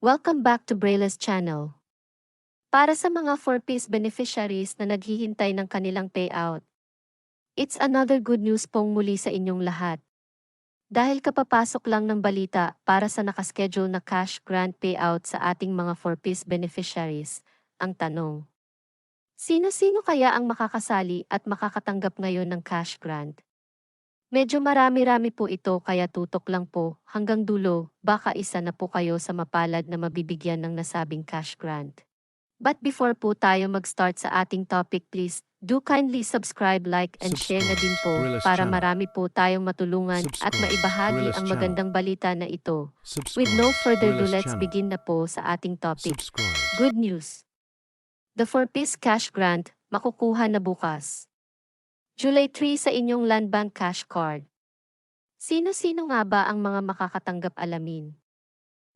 Welcome back to Braille's channel. Para sa mga 4-piece beneficiaries na naghihintay ng kanilang payout, it's another good news pong muli sa inyong lahat. Dahil kapapasok lang ng balita para sa nakaschedule na cash grant payout sa ating mga 4-piece beneficiaries, ang tanong. Sino-sino kaya ang makakasali at makakatanggap ngayon ng cash grant? Medyo marami-rami po ito kaya tutok lang po hanggang dulo, baka isa na po kayo sa mapalad na mabibigyan ng nasabing cash grant. But before po tayo mag-start sa ating topic please, do kindly subscribe, like and share na din po Subscribe, para Brillas marami po tayong matulungan at Subscribe, maibahagi Brillas ang channel. magandang balita na ito. Subscribe. With no further ado, Brillas let's channel. begin na po sa ating topic. Subscribe. Good news! The 4-piece cash grant, makukuha na bukas. July 3 sa inyong Land Bank Cash Card. Sino-sino nga ba ang mga makakatanggap alamin?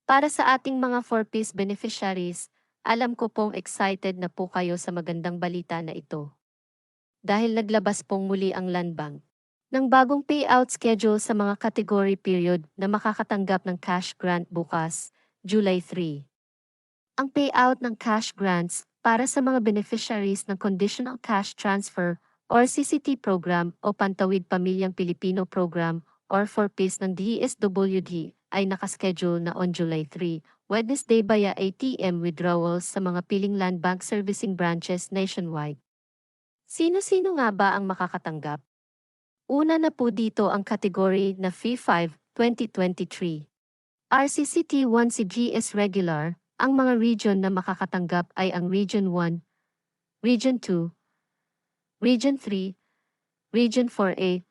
Para sa ating mga 4-piece beneficiaries, alam ko pong excited na po kayo sa magandang balita na ito. Dahil naglabas pong muli ang Land Bank ng bagong payout schedule sa mga category period na makakatanggap ng cash grant bukas, July 3. Ang payout ng cash grants para sa mga beneficiaries ng Conditional Cash Transfer or CCT program o Pantawid Pamilyang Pilipino program or 4-piece ng DSWD ay nakaschedule na on July 3, Wednesday via ATM withdrawals sa mga piling land bank servicing branches nationwide. Sino-sino nga ba ang makakatanggap? Una na po dito ang category na Fee 5 2023. RCCT 1 CGS Regular, ang mga region na makakatanggap ay ang Region 1, Region 2, Region 3, Region 4A,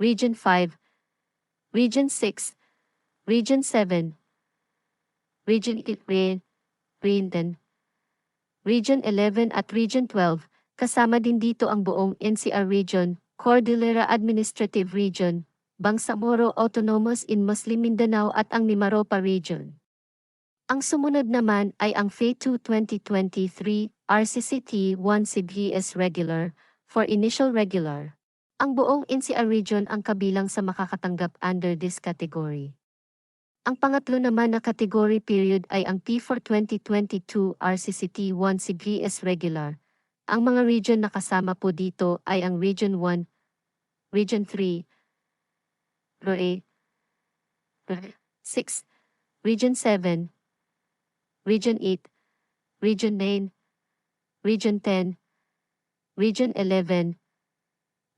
Region 5, Region 6, Region 7, Region 8, Region, Region 11 at Region 12, kasama din dito ang buong NCR Region, Cordillera Administrative Region, Bangsamoro Autonomous in Muslim Mindanao at ang Mimaropa Region. Ang sumunod naman ay ang FA 2 2023 RCCT 1 CBS Regular for Initial Regular. Ang buong NCR region ang kabilang sa makakatanggap under this category. Ang pangatlo naman na category period ay ang P4 2022 RCCT 1 CBS Regular. Ang mga region na kasama po dito ay ang Region 1, Region 3, ROA, 6, Region 7, Region 8, Region 9, Region 10, Region 11,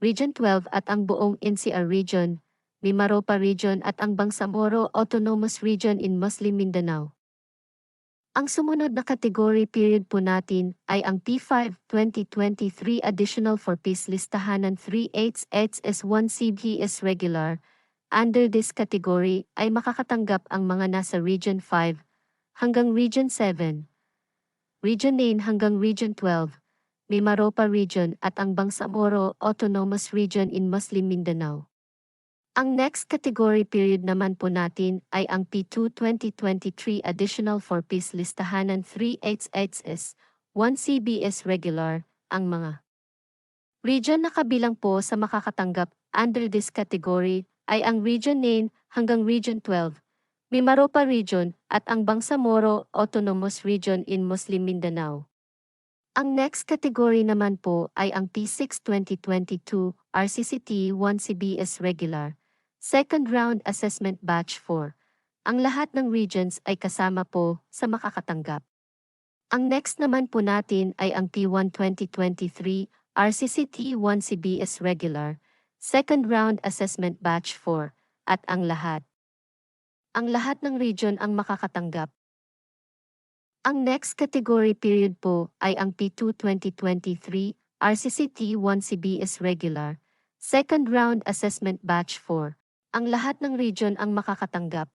Region 12 at ang buong NCR Region, Mimaropa Region at ang Bangsamoro Autonomous Region in Muslim Mindanao. Ang sumunod na category period po natin ay ang P5 2023 Additional for Peace Listahanan 3HHS1 CBS Regular. Under this category ay makakatanggap ang mga nasa Region 5 hanggang Region 7, Region 9 hanggang Region 12, Mimaropa Region at ang Bangsamoro Autonomous Region in Muslim Mindanao. Ang next category period naman po natin ay ang P2 2023 Additional for Peace Listahanan 3HHS 1 CBS Regular, ang mga region na kabilang po sa makakatanggap under this category ay ang Region 9 hanggang Region 12, Mimaropa Region at ang Bangsamoro Autonomous Region in Muslim Mindanao. Ang next category naman po ay ang P6 2022 RCCT 1 CBS Regular, Second Round Assessment Batch 4. Ang lahat ng regions ay kasama po sa makakatanggap. Ang next naman po natin ay ang P1 2023 RCCT 1 CBS Regular, Second Round Assessment Batch 4, at ang lahat. Ang lahat ng region ang makakatanggap. Ang next category period po ay ang P2 2023 RCCT 1 CBS Regular, Second Round Assessment Batch 4. Ang lahat ng region ang makakatanggap.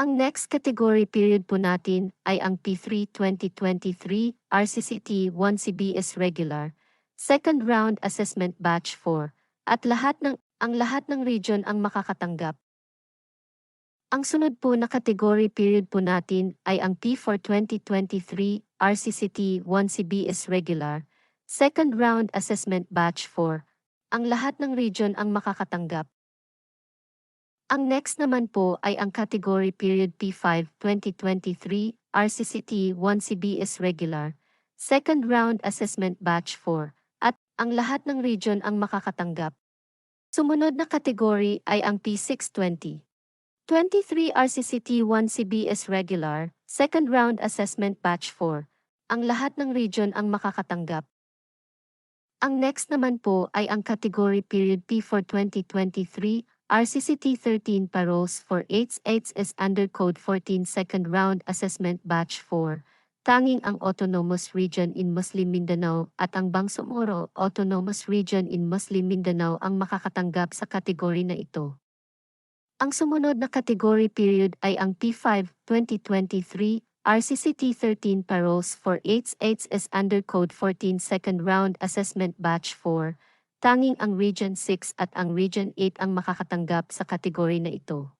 Ang next category period po natin ay ang P3 2023 RCCT 1 CBS Regular, Second Round Assessment Batch 4, at lahat ng ang lahat ng region ang makakatanggap. Ang sunod po na category period po natin ay ang P4 2023 RCCT 1 CBS Regular, Second Round Assessment Batch 4. Ang lahat ng region ang makakatanggap. Ang next naman po ay ang category period P5 2023 RCCT 1 CBS regular, second round assessment batch 4, at ang lahat ng region ang makakatanggap. Sumunod na category ay ang P620. 23 RCCT 1 CBS regular, second round assessment batch 4. Ang lahat ng region ang makakatanggap. Ang next naman po ay ang category period P4 2023 RCCT 13 paroles for 8HS under Code 14 Second Round Assessment Batch 4. Tanging ang Autonomous Region in Muslim Mindanao at ang Bangsamoro Autonomous Region in Muslim Mindanao ang makakatanggap sa kategory na ito. Ang sumunod na category period ay ang P5 2023 RCCT 13 paroles for 8HS under Code 14 Second Round Assessment Batch 4 tanging ang Region 6 at ang Region 8 ang makakatanggap sa kategory na ito.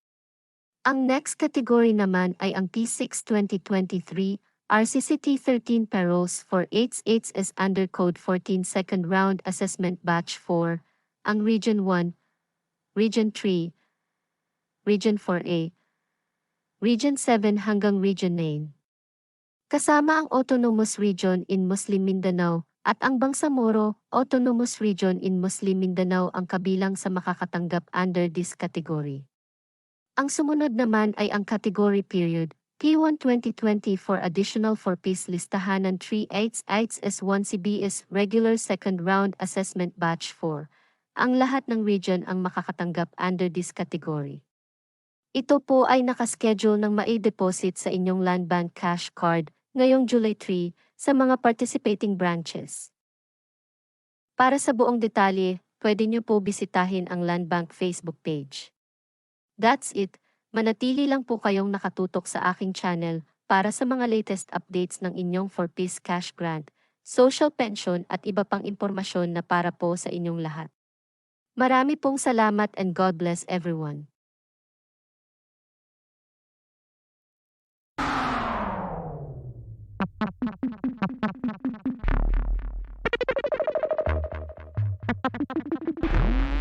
Ang next category naman ay ang P6 2023 RCCT 13 paroles for 8HS under Code 14 Second Round Assessment Batch 4, ang Region 1, Region 3, Region 4A, Region 7 hanggang Region 9. Kasama ang Autonomous Region in Muslim Mindanao, at ang Bangsamoro Autonomous Region in Muslim Mindanao ang kabilang sa makakatanggap under this category. Ang sumunod naman ay ang category period P1 2020 for additional for peace listahan ng 3 8 S1 CBS regular second round assessment batch 4. Ang lahat ng region ang makakatanggap under this category. Ito po ay nakaschedule ng mai-deposit sa inyong Land Bank Cash Card ngayong July 3 sa mga participating branches. Para sa buong detalye, pwede niyo po bisitahin ang Land Bank Facebook page. That's it, manatili lang po kayong nakatutok sa aking channel para sa mga latest updates ng inyong For Peace Cash Grant, social pension at iba pang impormasyon na para po sa inyong lahat. Marami pong salamat and God bless everyone. Mm-hmm.